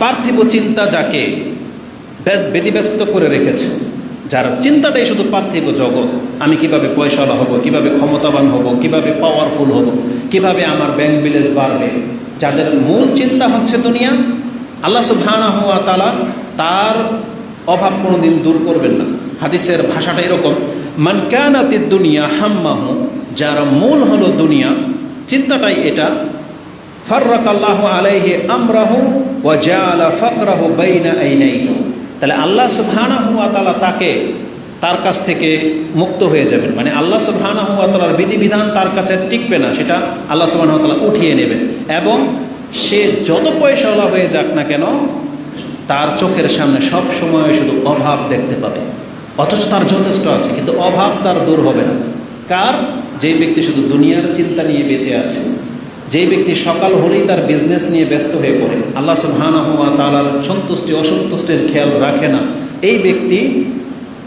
পার্থিব চিন্তা যাকে ব্যতিব্যস্ত করে রেখেছে, যার চিন্তাটাই শুধু পার্থিব জগৎ। আমি কীভাবে পয়সাওয়ালা হব, কীভাবে ক্ষমতাবান হব, কীভাবে পাওয়ারফুল হব, কীভাবে আমার ব্যাংক ব্যালেন্স বাড়বে, যাদের মূল চিন্তা হচ্ছে দুনিয়া, আল্লাহ সুবহানাহু ওয়া তালা তার অভাব কোনোদিন দূর করবেন না। হাদিসের ভাষাটা এরকম, মান কানাতিদ দুনিয়া হাম্মাহু যার মূল হলো দুনিয়া, চিন্তাটাই এটা ফাররাক আল্লাহ আলাইহি আমরাহু ওয়া জাআলা ফাকরাহু বাইনা আইনাইহি। তাহলে আল্লাহ সুবহানাহু ওয়া তাআলা তাকে তার কাছ থেকে মুক্ত হয়ে যাবেন। মানে আল্লাহ সুবহানাহু ওয়া তাআলার বিধিবিধান তার কাছে টিকবে না, সেটা আল্লাহ সুবহানাহু ওয়া তাআলা উঠিয়ে নেবেন। এবং সে যত পয়সাওয়ালা হয়ে যাক না কেন, তার চোখের সামনে সব সময় শুধু অভাব দেখতে পাবে। অথচ তার যথেষ্ট আছে, কিন্তু অভাব তার দূর হবে না। কার? যে ব্যক্তি শুধু দুনিয়ার চিন্তা নিয়ে বেঁচে আছে। যেই ব্যক্তি সকাল হলেই তার বিজনেস নিয়ে ব্যস্ত হয়ে পড়ে, আল্লাহ সুবহানাহু ওয়া তাআলার সন্তুষ্টি, অসন্তুষ্টির খেয়াল রাখে না। এই ব্যক্তি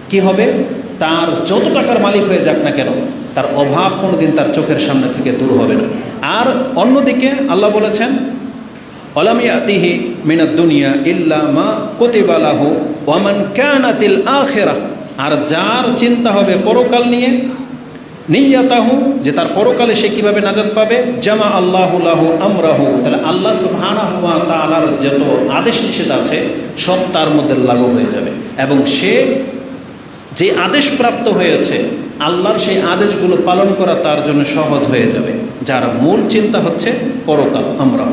কি হবে? তার যত টাকার মালিক হয়ে যাক না কেন, তার অভাব কোনোদিন তার চোখের সামনে থেকে দূর হবে না। আর অন্যদিকে আল্লাহ বলেছেন অলামিয়াতিহি মিনাদ দুনিয়া ইল্লা মা কুতিবালাহু ওয়ামান কানাতিল আখিরা আর যার চিন্তা হবে পরকাল নিয়ে নিয়াতাহু, যে তার পরকালে সে কীভাবে নাজাত পাবে? জামা আল্লাহুল্লাহু আমরাহু। তাহলে আল্লাহ সুবহানাহু ওয়া তাআলার যত আদেশ নিষেধ আছে, সব তার মধ্যে লাগু হয়ে যাবে। এবং সে যে আদেশ প্রাপ্ত হয়েছে, আল্লাহর সেই আদেশগুলো পালন করা তার জন্য সহজ হয়ে যাবে। যার মূল চিন্তা হচ্ছে পরকাল আমরা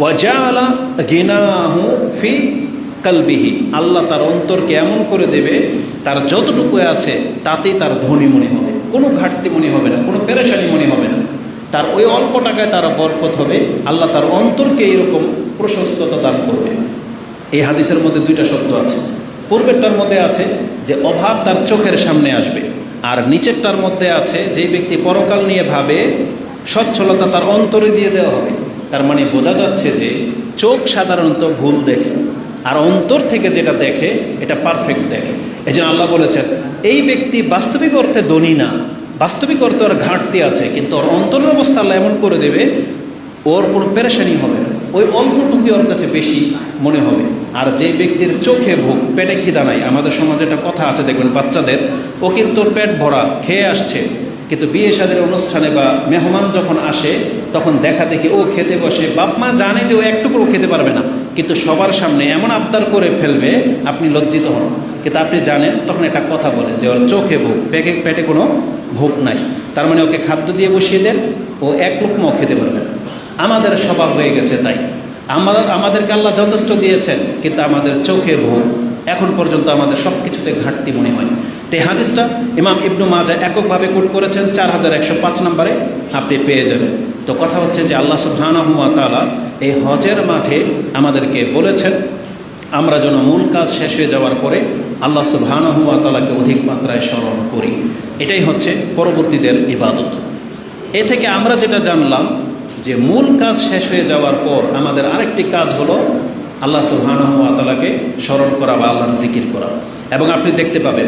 ওয়াজালা গিনাহু ফি কালবিহি। আল্লাহ তার অন্তরকে এমন করে দেবে, তার যতটুকু আছে, তাতেই তার ধনী মনে হবে। কোনো ঘাটতি মনে হবে না, কোনো পেরেশানি মনে হবে না। তার ওই অল্প টাকায় তারা বরকত হবে, আল্লাহ তার অন্তরকে এইরকম প্রশস্ততা দান করবে। এই হাদিসের মধ্যে দুইটা শব্দ আছে। পূর্বেরটার মধ্যে আছে যে অভাব তার চোখের সামনে আসবে, আর নিচেরটার মধ্যে আছে যেই ব্যক্তি পরকাল নিয়ে ভাবে, সচ্ছলতা তার অন্তরে দিয়ে দেওয়া হবে। তার মানে বোঝা যাচ্ছে যে চোখ সাধারণত ভুল দেখে, আর অন্তর থেকে যেটা দেখে, এটা পারফেক্ট দেখে। এই আল্লাহ বলেছেন এই ব্যক্তি বাস্তবিক অর্থে ধনী না। বাস্তবিক অর্থে ওর ঘাটতি আছে, কিন্তু ওর অন্তরের অবস্থা এমন করে দেবে, ওর কোনো পেরেশানি হবে না। ওই অল্পটুকুই ওর কাছে বেশি মনে হবে। আর যে ব্যক্তির চোখে ভোগ, পেটে খিদা নাই, আমাদের সমাজে একটা কথা আছে, দেখবেন বাচ্চাদের, ও কিন্তু পেট ভরা, খেয়ে আসছে। কিন্তু বিয়ে সাদের অনুষ্ঠানে বা মেহমান যখন আসে, তখন দেখা দেখি ও খেতে বসে। বাপ মা জানে যে ও একটুকুও খেতে পারবে না। কিন্তু সবার সামনে এমন আবদার করে ফেলবে, আপনি লজ্জিত হন। কিন্তু আপনি জানেন, তখন একটা কথা বলে যে ওর চোখে ভোগ, পেটে পেটে কোনো ভোগ নাই। তার মানে ওকে খাদ্য দিয়ে বসিয়ে দেন, ও এক লোকমাও খেতে পারবে না। আমাদের স্বভাব হয়ে গেছে তাই। আমরা, আমাদেরকে আল্লাহ যথেষ্ট দিয়েছেন, কিন্তু আমাদের চোখে ভোগ এখন পর্যন্ত আমাদের সব কিছুতে ঘাটতি মনে হয়। তে হাদিসটা ইমাম ইবনু মাজা এককভাবে কোট করেছেন, চার হাজার একশো পাঁচ নম্বরে আপনি পেয়ে যাবেন। তো কথা হচ্ছে যে আল্লাহ সুবহানাহু ওয়া তাআলা এই হজের মাঠে আমাদেরকে বলেছেন, আমরা যেন মূল কাজ শেষ হয়ে যাওয়ার পরে আল্লাহ সুবহানাহু ওয়া তাআলাকে অধিক মাত্রায় স্মরণ করি। এটাই হচ্ছে পরবর্তীদের ইবাদত। এ থেকে আমরা যেটা জানলাম, যে মূল কাজ শেষ হয়ে যাওয়ার পর আমাদের আরেকটি কাজ হলো আল্লাহ সুবহানাহু ওয়া তাআলাকে স্মরণ করা বা আল্লাহর জিকির করা। এবং আপনি দেখতে পাবেন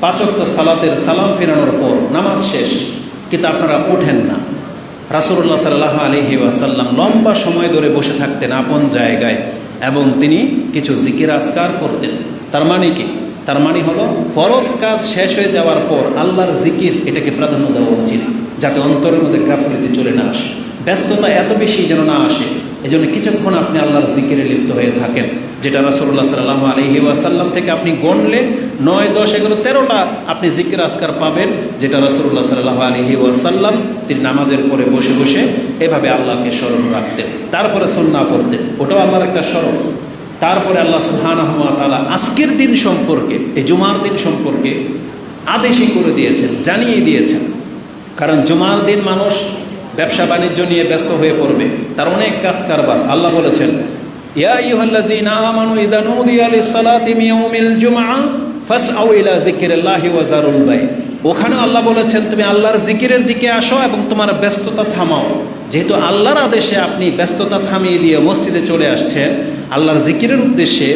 পাঁচক্ত সালাতের সালাম ফেরানোর পর নামাজ শেষ, কিন্তু আপনারা ওঠেন না। রাসুল্লাহ সাল্লাহ আলহি ওয়াসাল্লাম লম্বা সময় ধরে বসে থাকতেন আপন জায়গায় এবং তিনি কিছু জিকির আসকার করতেন। তার মানে কি? তার মানে হলো, ফরজ কাজ শেষ হয়ে যাওয়ার পর আল্লাহর জিকির এটাকে প্রাধান্য দেওয়া উচিত, যাতে অন্তরের মধ্যে গাফলিতে চলে না আসে। ব্যস্ততা এত বেশি যেন না আসে এই জন্য কিছুক্ষণ আপনি আল্লাহর জিকিরে লিপ্ত হয়ে থাকেন, যেটা রাসুল্লাহ সাল্লাহ আলহি ওয়াসাল্লাম থেকে আপনি গণলে নয়, দশ, এগারো, তেরোটা আপনি জিকির আসকার পাবেন, যেটা রাসুল্লাহ সাল্লাহ আলহি ওয়াসাল্লাম তিনি নামাজের পরে বসে বসে এভাবে আল্লাহকে স্মরণ রাখতেন। তারপরে সন্না পড়তেন। ওটাও আল্লাহর একটা স্মরণ। তারপরে আল্লাহ সুহানাহুয়া তালা আজকের দিন সম্পর্কে, এই জুমার দিন সম্পর্কে আদেশই করে দিয়েছেন, জানিয়ে দিয়েছেন। কারণ জুমার দিন মানুষ ব্যবসা বাণিজ্য নিয়ে ব্যস্ত হয়ে পড়বে, তার অনেক কাজ কারবার আল্লাহ বলেছেন ওখানে আল্লাহ বলেছেন, তুমি আল্লাহর জিকিরের দিকে আসো এবং তোমার ব্যস্ততা থামাও। যেহেতু আল্লাহর আদেশে আপনি ব্যস্ততা থামিয়ে দিয়ে মসজিদে চলে আসছেন আল্লাহর জিকিরের উদ্দেশ্যে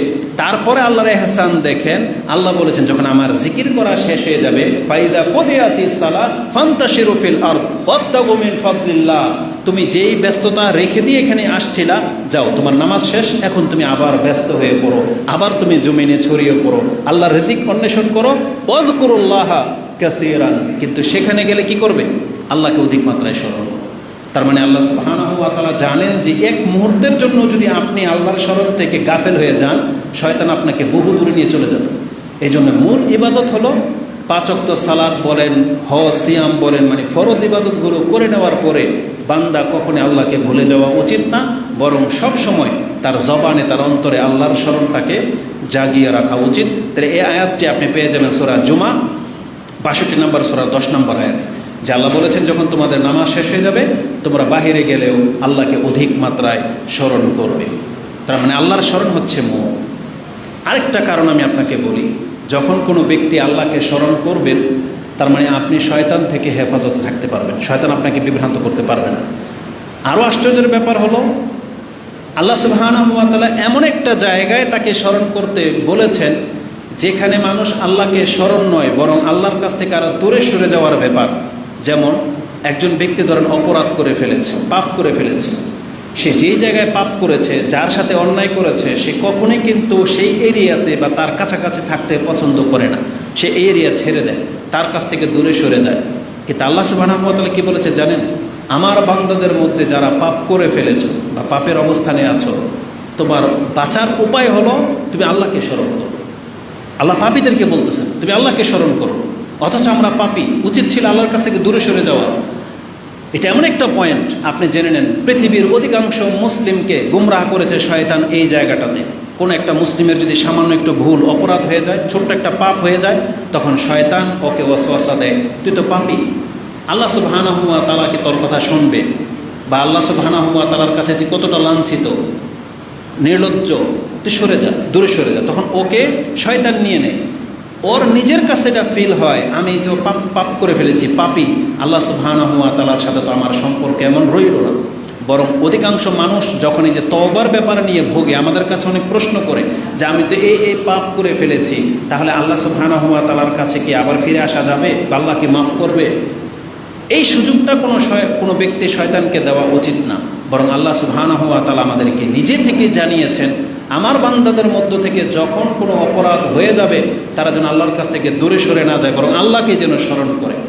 তারপরে আল্লাহর এহসান দেখেন, আল্লাহ বলেছেন, যখন আমার জিকির করা শেষ হয়ে যাবে, ফাইজা কদিয়াতি সালা ফান্তাশিরু ফিল আরদ, ওয়াবতাগু মিন তুমি যেই ব্যস্ততা রেখে দিয়ে এখানে আসছিলা, যাও, তোমার নামাজ শেষ, এখন তুমি আবার ব্যস্ত হয়ে পড়ো, আবার তুমি জমিনে ছড়িয়ে পড়ো আল্লাহ রেজিক অন্বেষণ করো পদ করুল্লাহ কাসিরান, কিন্তু সেখানে গেলে কি করবে? আল্লাহকে অধিক মাত্রায় স্মরণ তার মানে আল্লাহ সুবাহানহাতালা জানেন যে এক মুহূর্তের জন্য যদি আপনি আল্লাহর স্মরণ থেকে গাফেল হয়ে যান, শয়তান আপনাকে বহু দূরে নিয়ে চলে যাবে। এই জন্য মূল ইবাদত হলো পাচক্ত সালাদ বলেন হ সিয়াম বলেন মানে ফরজ ইবাদতগুলো করে নেওয়ার পরে বান্দা কখনো আল্লাহকে ভুলে যাওয়া উচিত না, বরং সব সময় তার জবানে, তার অন্তরে আল্লাহর স্মরণটাকে জাগিয়ে রাখা উচিত। তাহলে এই আয়াতটি আপনি পেয়ে যাবেন সোরা জুমা, বাষট্টি নম্বর, সোরা দশ নম্বর আয়াত। যে আল্লাহ বলেছেন, যখন তোমাদের নামাজ শেষ হয়ে যাবে, তোমরা বাহিরে গেলেও আল্লাহকে অধিক মাত্রায় স্মরণ করবে। তার মানে আল্লাহর স্মরণ হচ্ছে মোহ আরেকটা কারণ আমি আপনাকে বলি, যখন কোনো ব্যক্তি আল্লাহকে স্মরণ করবেন, তার মানে আপনি শয়তান থেকে হেফাজতে থাকতে পারবেন। শয়তান আপনাকে বিভ্রান্ত করতে পারবে না। আরও আশ্চর্যের ব্যাপার হলো, আল্লাহ সুবাহানহাতালা এমন একটা জায়গায় তাকে স্মরণ করতে বলেছেন, যেখানে মানুষ আল্লাহকে স্মরণ নয়, বরং আল্লাহর কাছ থেকে আরও দূরে সরে যাওয়ার ব্যাপার। যেমন একজন ব্যক্তি ধরেন অপরাধ করে ফেলেছে, পাপ করে ফেলেছে, সে যেই জায়গায় পাপ করেছে, যার সাথে অন্যায় করেছে, সে কখনোই কিন্তু সেই এরিয়াতে বা তার কাছাকাছি থাকতে পছন্দ করে না। সে এরিয়া ছেড়ে দেয়, তার কাছ থেকে দূরে সরে যায়। কিন্তু আল্লাহ সুবাহানতালা কি বলেছে জানেন? আমার বান্দাদের মধ্যে যারা পাপ করে ফেলেছ বা পাপের অবস্থানে আছো, তোমার বাঁচার উপায় হলো তুমি আল্লাহকে স্মরণ করো। আল্লাহ পাপীদেরকে বলতেছেন, তুমি আল্লাহকে স্মরণ করো। অথচ আমরা পাপি। উচিত ছিল আল্লাহর কাছ থেকে দূরে সরে যাওয়া। এটা এমন একটা পয়েন্ট আপনি জেনে নেন, পৃথিবীর অধিকাংশ মুসলিমকে গুমরাহ করেছে শয়তান এই জায়গাটাতে। কোনো একটা মুসলিমের যদি সামান্য একটু ভুল, অপরাধ হয়ে যায়, ছোট্ট একটা পাপ হয়ে যায়, তখন শয়তান ওকে ওয়াসওয়াসা দেয়। তুই তো পাপি। আল্লাহ সুবহানা হুয়া তালা কি তোর কথা শুনবে? বা আল্লাহ হুয়া তালার কাছে তুই কতটা লাঞ্ছিত? নির্লজ্জ। তুই সরে যা, দূরে সরে যা। তখন ওকে শয়তান নিয়ে নেয়। ওর নিজের কাছে এটা ফিল হয়, আমি তো পাপ পাপ করে ফেলেছি, পাপি। আল্লাহ সুবহানা হুয়া তালার সাথে তো আমার সম্পর্ক এমন রইল না। বরং অধিকাংশ মানুষ যখন এই যে তওবার ব্যাপারে নিয়ে ভোগে, আমাদের কাছে অনেক প্রশ্ন করে যে, আমি তো এই এই পাপ করে ফেলেছি, তাহলে আল্লাহ সুবহানা হুয়া তালার কাছে কি আবার ফিরে আসা যাবে? আল্লাহ কি মাফ করবে? এই সুযোগটা কোনো কোনো ব্যক্তি শয়তানকে দেওয়া উচিত না। বরং আল্লাহ সুবহানা হুয়া তালা আমাদেরকে নিজে থেকে জানিয়েছেন আমার বান্দাদের মধ্য থেকে যখন কোনো অপরাধ হয়ে যাবে, তারা যেন আল্লাহর কাছ থেকে দূরে সরে না যায়, বরং আল্লাহকে যেন স্মরণ করে।